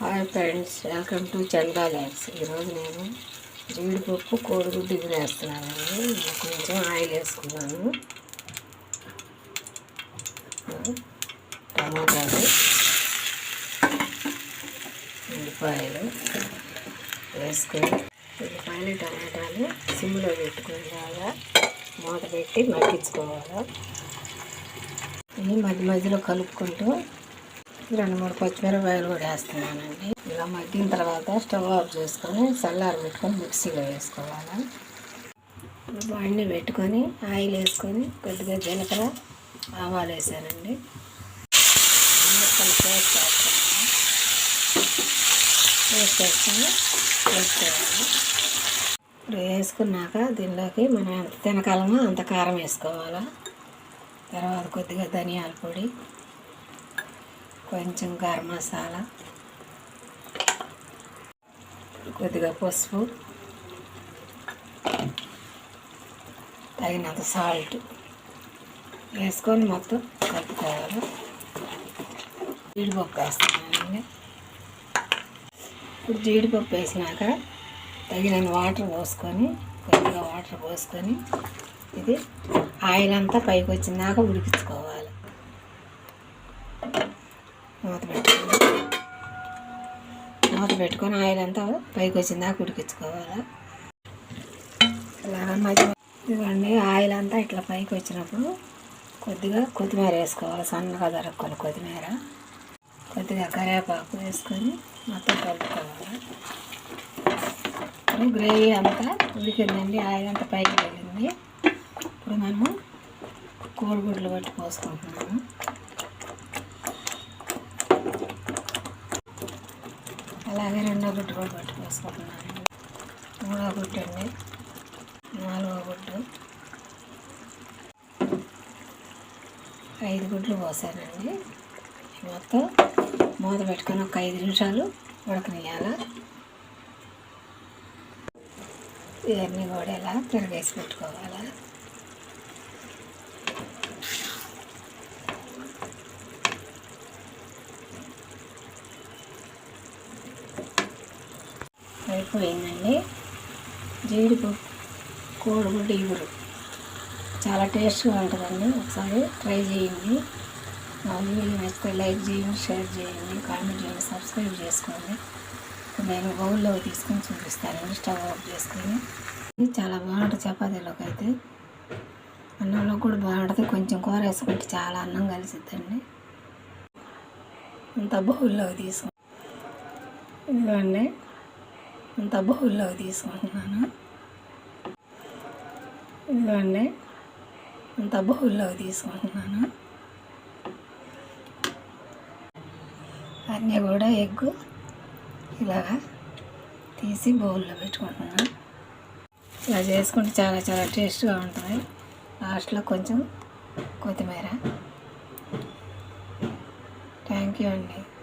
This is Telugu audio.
Hi friends welcome to Chanda labs ఈరోజు నేను జీడిపప్పు కోడిగుడ్డు ఇది వేస్తున్నానండి. కొంచెం ఆయిల్ వేసుకున్నాను. టమాటాలు ఉల్లిపాయలు వేసుకొని ఉల్లిపాయలు టమాటాలు సిమ్లో పెట్టుకుని బాగా మూత పెట్టి మగ్గించుకోవాలి. మధ్య మధ్యలో కలుపుకుంటూ రెండు మూడు పచ్చిమిరపాయలు కూడా వేస్తున్నానండి. ఇలా మగ్గిన తర్వాత స్టవ్ ఆఫ్ చేసుకొని చల్లారు పెట్టుకొని మిక్సీలో వేసుకోవాలి. బండి పెట్టుకొని ఆయిల్ వేసుకొని కొద్దిగా జీలకర్ర ఆవాలు వేసానండి. పేస్ట్ వేస్తున్నాను పేస్ట్ వేసుకొని వేసుకోవాలి ఇప్పుడు వేసుకున్నాక దీనిలోకి మనం ఎంత తినకాలమో అంత కారం వేసుకోవాలి. తర్వాత కొద్దిగా ధనియాల పొడి కొంచెం గరం మసాలా కొద్దిగా పసుపు తగినంత సాల్ట్ వేసుకొని మొత్తం కలుపుకోవాలి. జీడిపప్పు వేస్తున్నానండి. ఇప్పుడు జీడిపప్పు వేసినాక తగినన్ని వాటర్ పోసుకొని కొద్దిగా వాటర్ పోసుకొని ఇది ఆయిల్ అంతా పైకి వచ్చిందాక ఉడికించుకోవాలి. మూత పెట్టుకొని మూత పెట్టుకొని ఆయిల్ అంతా పైకి వచ్చిందా ఉడికించుకోవాలి. ఇలాగ మధ్య ఇవ్వండి ఆయిల్ అంతా ఇట్లా పైకి వచ్చినప్పుడు కొద్దిగా కొత్తిమీర వేసుకోవాలి సన్నగా దొరక్కొని కొత్తిమీర. కొద్దిగా కరివేపాకు వేసుకొని మొత్తం కలుపుకోవాలి. ఇప్పుడు గ్రేవీ అంతా ఉడికిందండి ఆయిల్ అంతా పైకి వెళ్ళింది. ఇప్పుడు మనము కోడిగుడ్లు పట్టి పోసుకుంటున్నాము. అలాగే రెండో గుడ్డు కూడా పట్టి పోసుకుంటున్నాను మూడో గుడ్డు అండి నాలుగో గుడ్డు. ఐదు గుడ్లు పోసానండి. మొత్తం మూత పెట్టుకొని ఒక ఐదు నిమిషాలు ఉడకనియాల ఇవన్నీ కూడా ఇలా తిరగేసి పెట్టుకోవాలి. అయిపోయిందండి జీడిపప్పు కోడిగుడ్డు ఇగురు చాలా టేస్ట్గా ఉంటుందండి. ఒకసారి ట్రై చేయండి. మా వీడియో నచ్చితే లైక్ చేయండి షేర్ చేయండి కామెంట్ చేయండి సబ్స్క్రైబ్ చేసుకోండి. నేను బౌల్లో తీసుకొని చూపిస్తానండి స్టవ్ ఆఫ్ చేసుకొని. ఇది చాలా బాగుంటుంది చపాతీలోకి అయితే. అన్నంలో కూడా బాగుంటుంది. కొంచెం కూర వేసుకుంటే చాలా అన్నం కలిసిద్దండి. అంత బౌల్లో తీసుకుంటాం ఇదిగోండి. అంత బౌల్లో తీసుకుంటున్నాను. ఇదిగోండి. ఇంత బౌల్లో తీసుకుంటున్నాను. అన్నీ కూడా ఎగ్గు. ఇలాగా తీసి బౌల్లో పెట్టుకుంటున్నాను. ఇలా చేసుకుంటే చాలా చాలా టేస్ట్గా ఉంటుంది. లాస్ట్లో కొంచెం కొత్తిమీర. థ్యాంక్ యూ అండి.